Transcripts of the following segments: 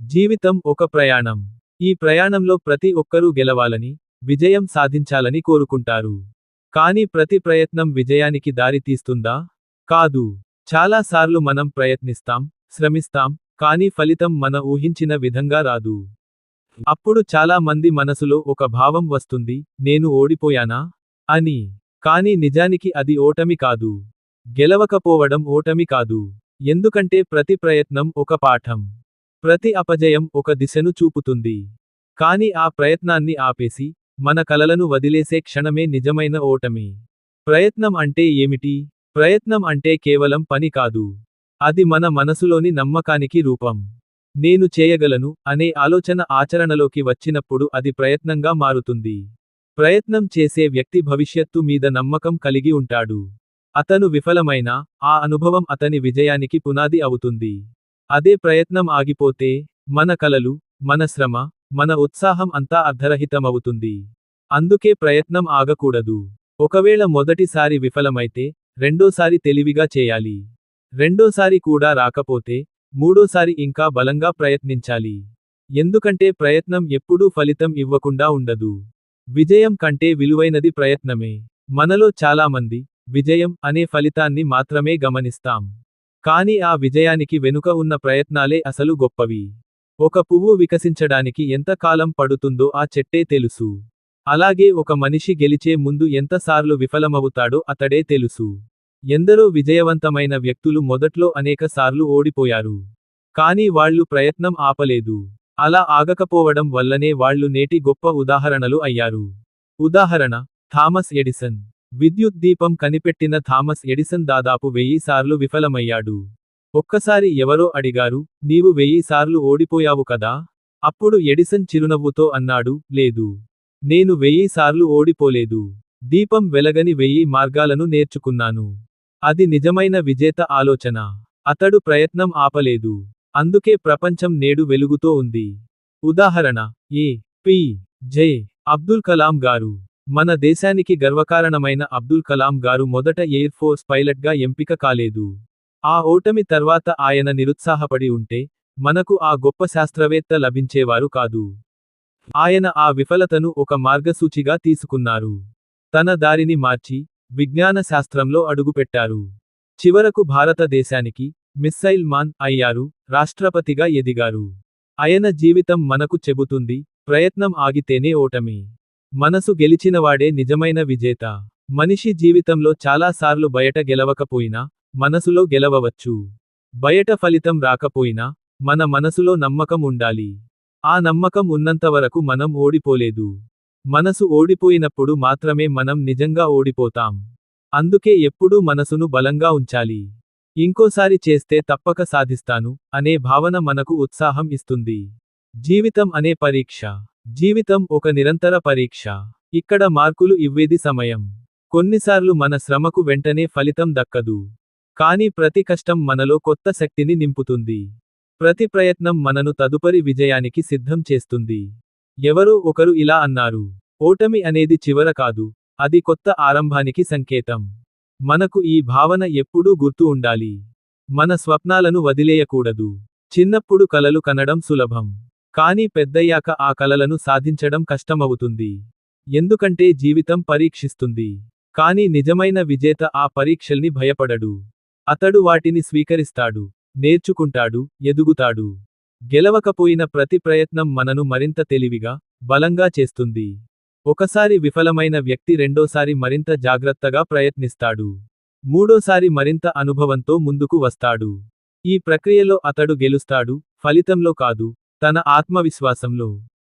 జీవితం ఒక ప్రయాణం. ఈ ప్రయాణంలో ప్రతి ఒక్కరూ గెలవాలని విజయం సాధించాలని కోరుకుంటారు. కానీ ప్రతి ప్రయత్నం విజయానికి దారి తీస్తుందా? కాదు. చాలా సార్లు మనం ప్రయత్నిస్తాం శ్రమిస్తాం కానీ ఫలితం మన ఊహించిన విధంగా రాదు. అప్పుడు చాలా మంది మనసులో ఒక భావం వస్తుంది నేను ఓడిపోయానా? అని. కానీ నిజానికి అది ఓటమి కాదు. గెలవకపోవడం ఓటమి కాదు. ఎందుకంటే ప్రతి ప్రయత్నం ఒక పాఠం. ప్రతి అపజయం ఒక దిశను చూపుతుంది. కాని ఆ ప్రయత్నాన్ని ఆపేసి మన కలలను వదిలేసే క్షణమే నిజమైన ఓటమి. ప్రయత్నం అంటే ఏమిటి? ప్రయత్నం అంటే కేవలం పని కాదు. అది మన మనసులోని నమ్మకానికి రూపం. నేను చేయగలను అనే ఆలోచన ఆచరణలోకి వచ్చినప్పుడు అది ప్రయత్నంగా మారుతుంది. ప్రయత్నం చేసే వ్యక్తి భవిష్యత్తు మీద నమ్మకం కలిగి ఉంటాడు. అతను విఫలమైనా ఆ అనుభవం అతని విజయానికి పునాది అవుతుంది. అదే ప్రయత్నం ఆగిపోతే మన కలలు మన శ్రమ మన ఉత్సాహం అంతా అర్ధరహితమవుతుంది. అందుకే ప్రయత్నం ఆగకూడదు. ఒకవేళ మొదటిసారి విఫలమైతే రెండోసారి తెలివిగా చేయాలి. రెండోసారి కూడా రాకపోతే మూడోసారి ఇంకా బలంగా ప్రయత్నించాలి. ఎందుకంటే ప్రయత్నం ఎప్పుడూ ఫలితం ఇవ్వకుండా ఉండదు. విజయం కంటే విలువైనది ప్రయత్నమే. మనలో చాలామంది విజయం అనే ఫలితాన్ని మాత్రమే గమనిస్తాం. కాని ఆ విజయానికి వెనుక ఉన్న ప్రయత్నాలే అసలు గొప్పవి. ఒక పువ్వు వికసించడానికి ఎంత కాలం పడుతుందో ఆ చెట్టే తెలుసు. అలాగే ఒక మనిషి గెలిచే ముందు ఎంతసార్లు విఫలమవుతాడో అతడే తెలుసు. ఎందరో విజయవంతమైన వ్యక్తులు మొదట్లో అనేక సార్లు ఓడిపోయారు. కాని వాళ్ళు ప్రయత్నం ఆపలేదు. అలా ఆగకపోవడం వల్లనే వాళ్ళు నేటి గొప్ప ఉదాహరణలు అయ్యారు. ఉదాహరణ థామస్ ఎడిసన్. విద్యుత్ దీపం కనిపెట్టిన థామస్ ఎడిసన్ దాదాపు వెయ్యిసార్లు విఫలమయ్యాడు. ఒక్కసారి ఎవరో అడిగారు నీవు వెయ్యిసార్లు ఓడిపోయావు కదా? అప్పుడు ఎడిసన్ చిరునవ్వుతో అన్నాడు లేదు. నేను వెయ్యిసార్లు ఓడిపోలేదు. దీపం వెలగని వెయ్యి మార్గాలను నేర్చుకున్నాను. అది నిజమైన విజేత ఆలోచన. అతడు ప్రయత్నం ఆపలేదు. అందుకే ప్రపంచం నేడు వెలుగుతో ఉంది. ఉదాహరణ A. P. J. Abdul Kalam గారు. మన దేశానికి గర్వకారణమైన అబ్దుల్ కలాం గారు మొదట ఎయిర్ ఫోర్స్ పైలట్గా ఎంపిక కాలేదు. ఆ ఓటమి తర్వాత ఆయన నిరుత్సాహపడి ఉంటే మనకు ఆ గొప్ప శాస్త్రవేత్త లభించేవారు కాదు. ఆయన ఆ విఫలతను ఒక మార్గసూచిగా తీసుకున్నారు. తన దారిని మార్చి విజ్ఞాన శాస్త్రంలో అడుగుపెట్టారు. చివరకు భారతదేశానికి మిస్సైల్ మాన్ అయ్యారు రాష్ట్రపతిగా ఎదిగారు. ఆయన జీవితం మనకు చెబుతుంది ప్రయత్నం ఆగితేనే ఓటమి. మనసు గెలిచినవాడే నిజమైన విజేత. మనిషి జీవితంలో చాలాసార్లు బయట గెలవకపోయినా మనసులో గెలవవచ్చు. బయట ఫలితం రాకపోయినా మన మనసులో నమ్మకం ఉండాలి. ఆ నమ్మకం ఉన్నంతవరకు మనం ఓడిపోలేదు. మనసు ఓడిపోయినప్పుడు మాత్రమే మనం నిజంగా ఓడిపోతాం. అందుకే ఎప్పుడూ మనసును బలంగా ఉంచాలి. ఇంకోసారి చేస్తే తప్పక సాధిస్తాను అనే భావన మనకు ఉత్సాహం ఇస్తుంది. జీవితం అనే పరీక్ష. జీవితం ఒక నిరంతర పరీక్ష. ఇక్కడ మార్కులు ఇవ్వేది సమయం. కొన్నిసార్లు మన శ్రమకు వెంటనే ఫలితం దక్కదు. కానీ ప్రతి కష్టం మనలో కొత్త శక్తిని నింపుతుంది. ప్రతి ప్రయత్నం మనను తదుపరి విజయానికి సిద్ధం చేస్తుంది. ఎవరో ఒకరు ఇలా అన్నారు. ఓటమి అనేది చివర కాదు. అది కొత్త ఆరంభానికి సంకేతం. మనకు ఈ భావన ఎప్పుడూ గుర్తు ఉండాలి. మన స్వప్నాలను వదిలేయకూడదు. చిన్నప్పుడు కలలు కనడం సులభం. కానీ పెద్దయ్యాక ఆ కలలను సాధించడం కష్టమవుతుంది. ఎందుకంటే జీవితం పరీక్షిస్తుంది. కానీ నిజమైన విజేత ఆ పరీక్షల్ని భయపడడు. అతడు వాటిని స్వీకరిస్తాడు. నేర్చుకుంటాడు. ఎదుగుతాడు. గెలవకపోయిన ప్రతి ప్రయత్నం మనను మరింత తెలివిగా బలంగా చేస్తుంది. ఒకసారి విఫలమైన వ్యక్తి రెండోసారి మరింత జాగ్రత్తగా ప్రయత్నిస్తాడు. మూడోసారి మరింత అనుభవంతో ముందుకు వస్తాడు. ఈ ప్రక్రియలో అతడు గెలుస్తాడు. ఫలితంలో కాదు. తన ఆత్మవిశ్వాసంలో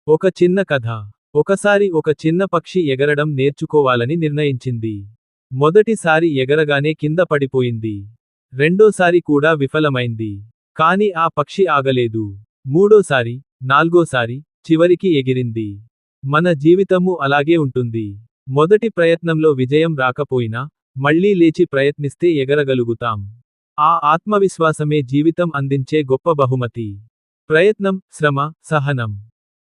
ఒక చిన్న కథ ఒకసారి ఒక చిన్న పక్షి ఎగరడం నేర్చుకోవాలని నిర్ణయించింది. మొదటిసారి ఎగరగానే కింద పడిపోయింది. రెండోసారి కూడా విఫలమైంది. కాని ఆ పక్షి ఆగలేదు. మూడోసారి నాల్గోసారి చివరికి ఎగిరింది. మన జీవితము అలాగే ఉంటుంది. మొదటి ప్రయత్నంలో విజయం రాకపోయినా మళ్ళీ లేచి ప్రయత్నిస్తే ఎగరగలుగుతాం. ఆ ఆత్మవిశ్వాసమే జీవితం అందించే గొప్ప బహుమతి. ప్రయత్నం శ్రమ సహనం.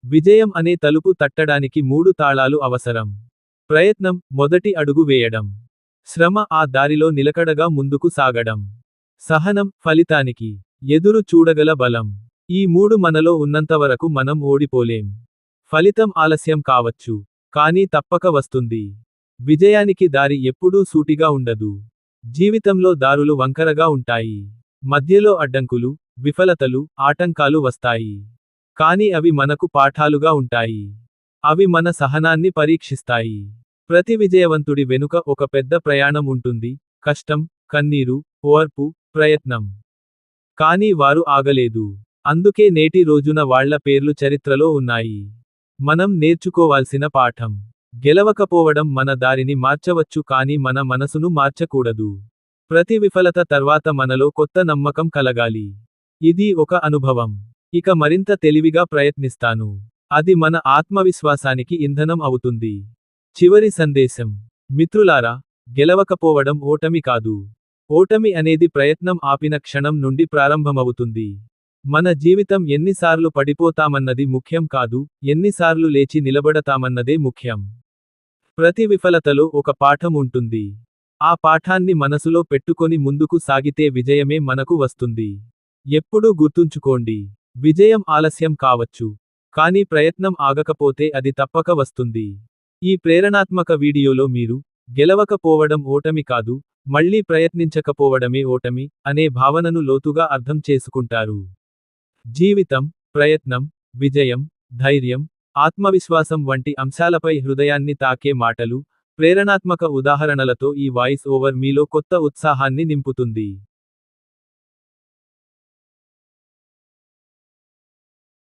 విజయం అనే తలుపు తట్టడానికి మూడు తాళాలు అవసరం. ప్రయత్నం మొదటి అడుగు వేయడం. శ్రమ ఆ దారిలో నిలకడగా ముందుకు సాగడం. సహనం ఫలితానికి. ఎదురు చూడగల బలం. ఈ మూడు మనలో ఉన్నంతవరకు మనం ఓడిపోలేం. ఫలితం ఆలస్యం కావచ్చు. కానీ తప్పక వస్తుంది. విజయానికి దారి ఎప్పుడూ సూటిగా ఉండదు. జీవితంలో దారులు వంకరగా ఉంటాయి. మధ్యలో అడ్డంకులు విఫలతలు ఆటంకాలు వస్తాయి. కానీ అవి మనకు పాఠాలుగా ఉంటాయి. అవి మన సహనాన్ని పరీక్షిస్తాయి. ప్రతి విజయవంతుడి వెనుక ఒక పెద్ద ప్రయాణం ఉంటుంది. కష్టం కన్నీరు ఓర్పు ప్రయత్నం. కానీ వారు ఆగలేదు. అందుకే నేటి రోజున వాళ్ళ పేర్లు చరిత్రలో ఉన్నాయి. మనం నేర్చుకోవాల్సిన పాఠం. గెలవకపోవడం మన దారిని మార్చవచ్చు కానీ మన మనసును మార్చకూడదు. ప్రతి విఫలత తర్వాత మనలో కొత్త నమ్మకం కలగాలి. ఇది ఒక అనుభవం. ఇక మరింత తెలివిగా ప్రయత్నిస్తాను. అది మన ఆత్మవిశ్వాసానికి ఇంధనం అవుతుంది. చివరి సందేశం. మిత్రులారా గెలవకపోవడం ఓటమి కాదు. ఓటమి అనేది ప్రయత్నం ఆపిన క్షణం నుండి ప్రారంభమవుతుంది. మన జీవితం ఎన్నిసార్లు పడిపోతామన్నది ముఖ్యం కాదు ఎన్నిసార్లు లేచి నిలబడతామన్నదే ముఖ్యం. ప్రతి విఫలతలో ఒక పాఠం ఉంటుంది. ఆ పాఠాన్ని మనసులో పెట్టుకొని ముందుకు సాగితే విజయమే మనకు వస్తుంది. ఎప్పుడూ గుర్తుంచుకోండి విజయం ఆలస్యం కావచ్చు కానీ ప్రయత్నం ఆగకపోతే అది తప్పక వస్తుంది. ఈ ప్రేరణాత్మక వీడియోలో మీరు గెలవకపోవడం ఓటమి కాదు మళ్ళీ ప్రయత్నించకపోవడమే ఓటమి అనే భావనను లోతుగా అర్థం చేసుకుంటారు. జీవితం ప్రయత్నం విజయం ధైర్యం ఆత్మవిశ్వాసం వంటి అంశాలపై హృదయాన్ని తాకే మాటలు ప్రేరణాత్మక ఉదాహరణలతో ఈ వాయిస్ ఓవర్ మీలో కొత్త ఉత్సాహాన్ని నింపుతుంది.